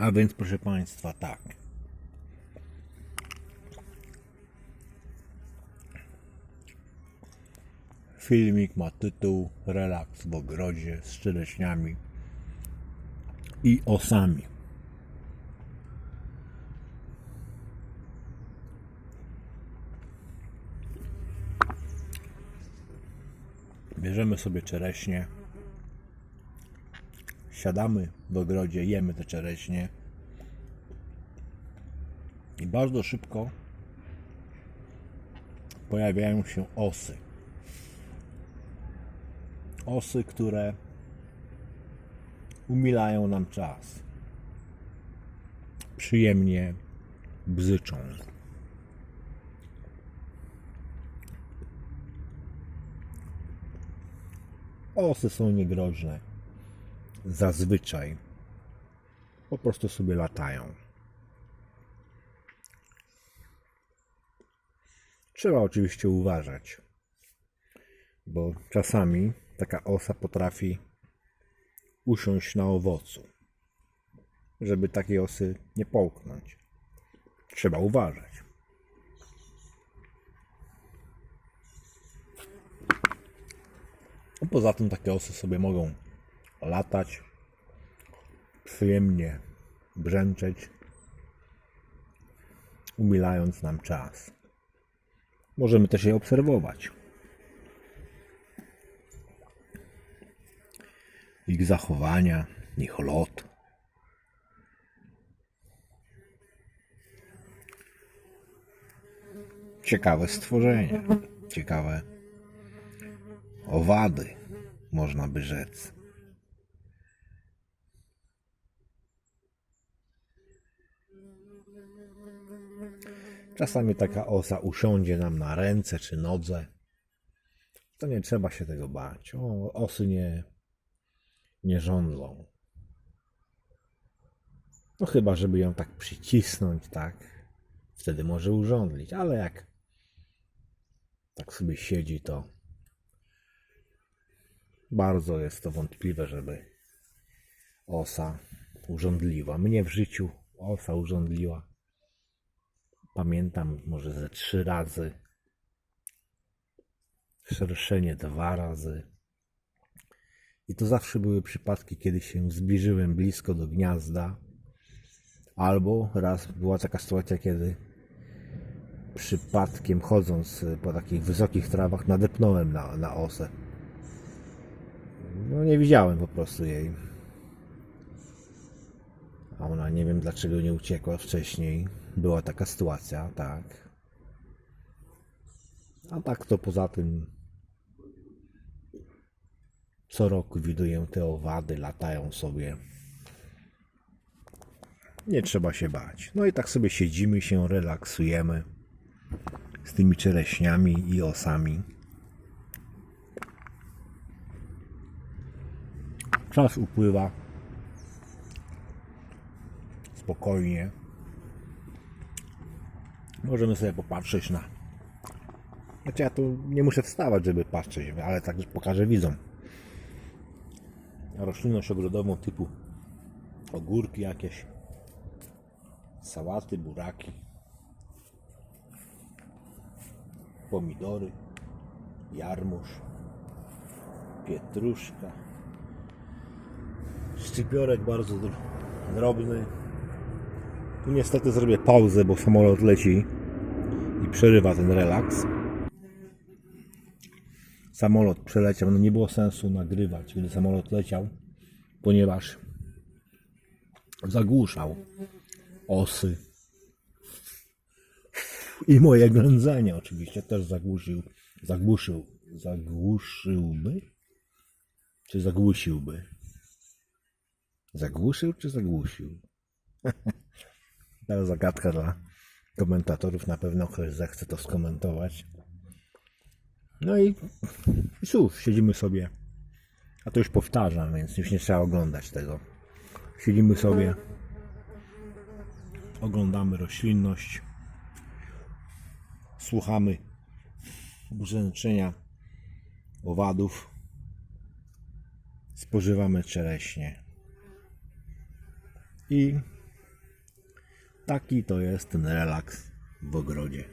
A więc proszę Państwa, tak. Filmik ma tytuł Relaks w ogrodzie z czereśniami i osami. Bierzemy sobie czereśnie, siadamy w ogrodzie, jemy te czereśnie i bardzo szybko pojawiają się osy. Osy, które umilają nam czas. Przyjemnie bzyczą. Osy są niegroźne. Zazwyczaj po prostu sobie latają. Trzeba oczywiście uważać, bo czasami taka osa potrafi usiąść na owocu. Żeby takiej osy nie połknąć. Trzeba uważać. A Poza tym takie osy sobie mogą latać, przyjemnie brzęczeć, umilając nam czas. Możemy też je obserwować. Ich zachowania, ich lot. Ciekawe stworzenie, ciekawe owady, można by rzec. Czasami taka osa usiądzie nam na ręce czy nodze. To nie trzeba się tego bać. O, osy nie, nie rządzą. No chyba, żeby ją tak przycisnąć, tak? Wtedy może urządlić, ale jak tak sobie siedzi, to bardzo jest to wątpliwe, żeby osa urządliła. Mnie w życiu osa urządliła. Pamiętam może ze trzy razy. Szerszenie dwa razy. I to zawsze były przypadki, kiedy się zbliżyłem blisko do gniazda. Albo raz była taka sytuacja, kiedy przypadkiem chodząc po takich wysokich trawach nadepnąłem na, na osę. No nie widziałem po prostu jej. A ona nie wiem dlaczego nie uciekła wcześniej. Była taka sytuacja, tak. A tak to poza tym co roku widuję te owady, latają sobie. Nie trzeba się bać. No i tak sobie siedzimy się, relaksujemy z tymi czereśniami i osami. Czas upływa spokojnie. Możemy sobie popatrzeć na. Znaczy ja tu nie muszę wstawać, żeby patrzeć, ale tak pokażę widzom. Roślinność ogrodową typu ogórki jakieś, sałaty, buraki, pomidory, jarmuż, pietruszka, szczypiorek bardzo dr- drobny. Tu niestety zrobię pauzę, bo samolot leci i przerywa ten relaks. Samolot przeleciał, no nie było sensu nagrywać, kiedy samolot leciał, ponieważ zagłuszał osy. I moje ględzenie oczywiście też zagłuszył, zagłuszył, zagłuszyłby? Czy zagłusiłby? Zagłuszył czy zagłusił? To zagadka dla komentatorów. Na pewno ktoś zechce to skomentować. No i, i cóż, siedzimy sobie. A to już powtarzam, więc już nie trzeba oglądać tego. Siedzimy sobie, oglądamy roślinność. słuchamy brzęczenia owadów, spożywamy czereśnie. I taki to jest ten relaks w ogrodzie.